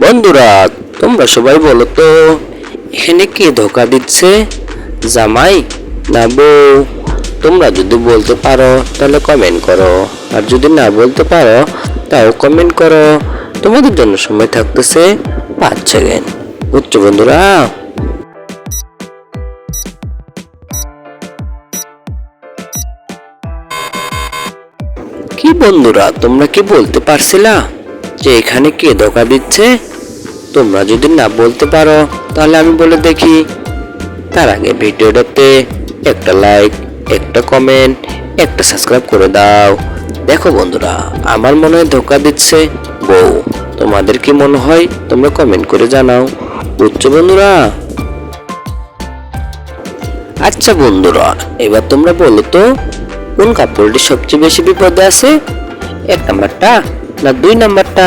বন্ধুরা, তোমরা সবাই বলো তো, এখানে কে ধোকা দিচ্ছে? জামাই না বউ? তোমরা যদি বলতে পারো, তাহলে কমেন্ট করো। আর যদি না বলতে পারো, তাও কমেন্ট করো। তোমাদের জন্য সময় থাকতেছে পাঁচ সেকেন্ড বুঝছ বন্ধুরা? কি বন্ধুরা, তোমরা কি বলতে পারছিলা? যে এখানে কে ধোকা দিচ্ছে? তোমরা যদি না বলতে পারো, তাহলে আমি বলে দেখি। তার আগে ভিডিওটাতে একটা লাইক একটা কমেন্ট একটা সাবস্ক্রাইব করে দাও। দেখো বন্ধুরা, আমার মনে হয় ধোকা দিচ্ছে বউ। তোমাদের কি মনে হয়? তোমরা কমেন্ট করে জানাও। বুঝছ বন্ধুরা? আচ্ছা বন্ধুরা, এবার তোমরা বলো তো, কোন কাপড়টি সবচেয়ে বেশি বিপদে আছে? এক নাম্বারটা না দুই নাম্বারটা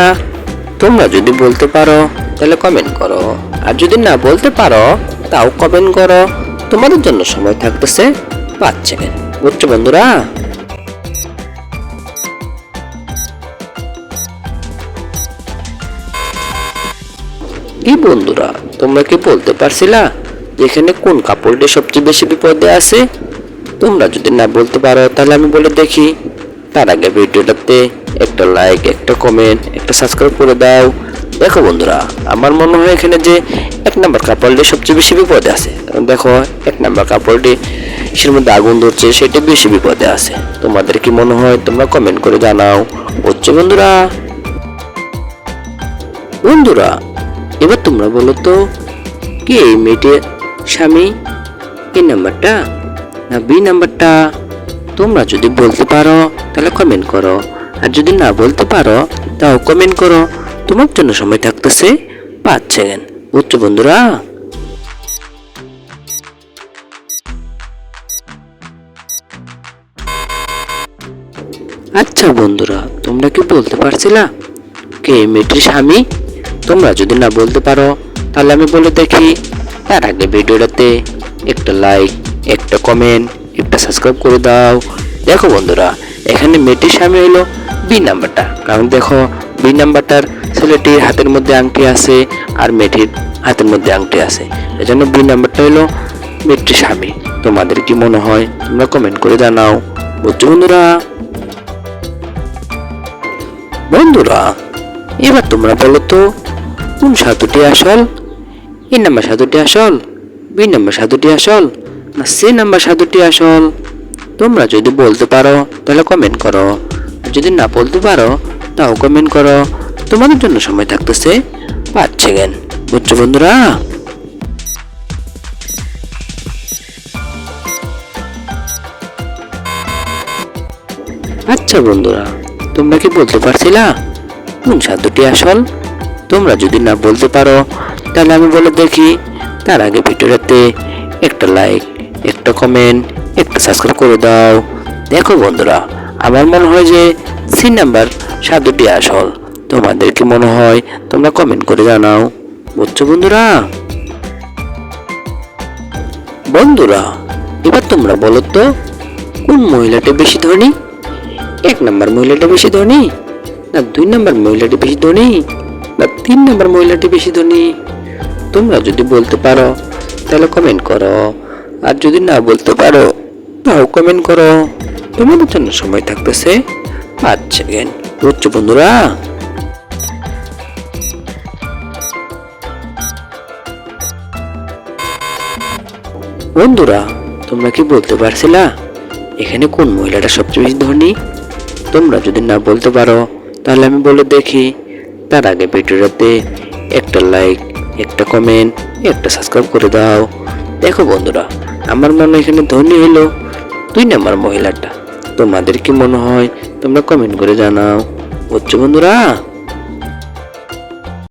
তোমরা যদি বলতে পারো, তাহলে কমেন্ট করো। আর যদি না বলতে পারো, তাও কমেন্ট করো। তোমাদের জন্য সময় থাকতেছে পাঁচ সেকেন্ড বুঝছ বন্ধুরা? কি বন্ধুরা, তোমরা কি বলতে পারছিলা? এখানে কোন কাপড়টি সবচেয়ে বেশি বিপদে আছে? তোমরা যদি না বলতে পারো, তাহলে আমি বলে দেখি। তার আগে ভিডিওটাতে একটা লাইক একটা কমেন্ট একটা সাবস্ক্রাইব করে দাও। দেখো বন্ধুরা, আমার মনে হয় এখানে যে এক নাম্বার কাপড়টি সবচেয়ে বেশি বিপদে আছে। দেখো, এক নাম্বার কাপড়টি সের মধ্যে আগুন ধরছে, সেটা বেশি বিপদে আছে। তোমাদের কি মনে হয় তোমরা কমেন্ট করে জানাও। হচ্ছে বন্ধুরা? বন্ধুরা, এবার তোমরা বলো তো, কে এই মেয়েটির স্বামী? এই নাম্বারটা না বি নাম্বারটা? তোমরা যদি বলতে পারো, তাহলে কমেন্ট করো। আর যদি না বলতে পারো, তাও কমেন্ট করো। তোমার জন্য সময় থাকতেছে পাঁচ সেকেন্ড বুঝছ বন্ধুরা? আচ্ছা বন্ধুরা, তোমরা কি বলতে পারছিলা? কে এই মেয়েটির স্বামী? তোমরা যদি না বলতে পারো, তাহলে আমি বলে দেখি। তার আগে ভিডিওটাতে একটা লাইক একটা কমেন্ট সাবস্ক্রাইব করে দাও। দেখো বন্ধুরা, এখানে মেয়েটির স্বামী হলো বি নাম্বারটা কারণ দেখো বি নাম্বারটার ছেলেটির হাতের মধ্যে আংটি আছে আর মেয়েটির হাতের মধ্যে আংটি আছে। এজন্য বি নাম্বারটা হলো মেয়েটির স্বামী। তোমাদের কি মনে হয়? তোমরা কমেন্ট করে জানাও। বুঝছ বন্ধুরা? বন্ধুরা, এবার তোমরা বলো তো, কোন সাধুটি আসল? এ নাম্বার সাধুটি আসল? বি নাম্বার সাধুটি আসল? সি নাম্বার সাধুটি আসল। তোমরা যদি বলতে পারো, তাহলে কমেন্ট করো। যদি না বলতে পারো, তাও কমেন্ট করো। তোমাদের জন্য সময় থাকতেছে পাঁচ সেকেন্ড বুঝছ বন্ধুরা? আচ্ছা বন্ধুরা, তোমরা কি বলতে পারছিলা? কোন সাধুটি আসল? তোমরা যদি না বলতে পারো, তাহলে আমি বলে দেখি। তার আগে ভিডিওটাতে একটা লাইক একটা কমেন্ট একটা সাবস্ক্রাইব করে দাও। দেখো বন্ধুরা, আমার মনে হয় যে সি নাম্বার সাধুটি আসল। তোমাদের কি মনে হয়? তোমরা কমেন্ট করে জানাও। বুঝছ বন্ধুরা? বন্ধুরা, এবার তোমরা বলো তো, কোন মহিলাটা বেশি ধনী? এক নাম্বার মহিলাটা বেশি ধনী? না দুই নাম্বার মহিলাটি বেশি ধনী? না তিন নাম্বার মহিলাটি বেশি ধনী? তোমরা যদি বলতে পারো, তাহলে কমেন্ট করো। আর যদি না বলতে পারো, তাও কমেন্ট করো। তোমাদের জন্য সময় থাকতেছে। পাঁচ সেকেন্ড বুঝছ বন্ধুরা? বন্ধুরা, তোমরা কি বলতে পারছিলা? এখানে কোন মহিলাটা সবচেয়ে বেশি ধনী? তোমরা যদি না বলতে পারো, তাহলে আমি বলে দেখি। তার আগে ভিডিওটাতে একটা লাইক একটা কমেন্ট একটা সাবস্ক্রাইব করে দাও। দেখো বন্ধুরা আমার মনে এখানে ধনী হলো দুই নাম্বার মহিলাটা। তোমাদের কি মনে হয়? তোমরা কমেন্ট করে জানাও। বুঝছ বন্ধুরা?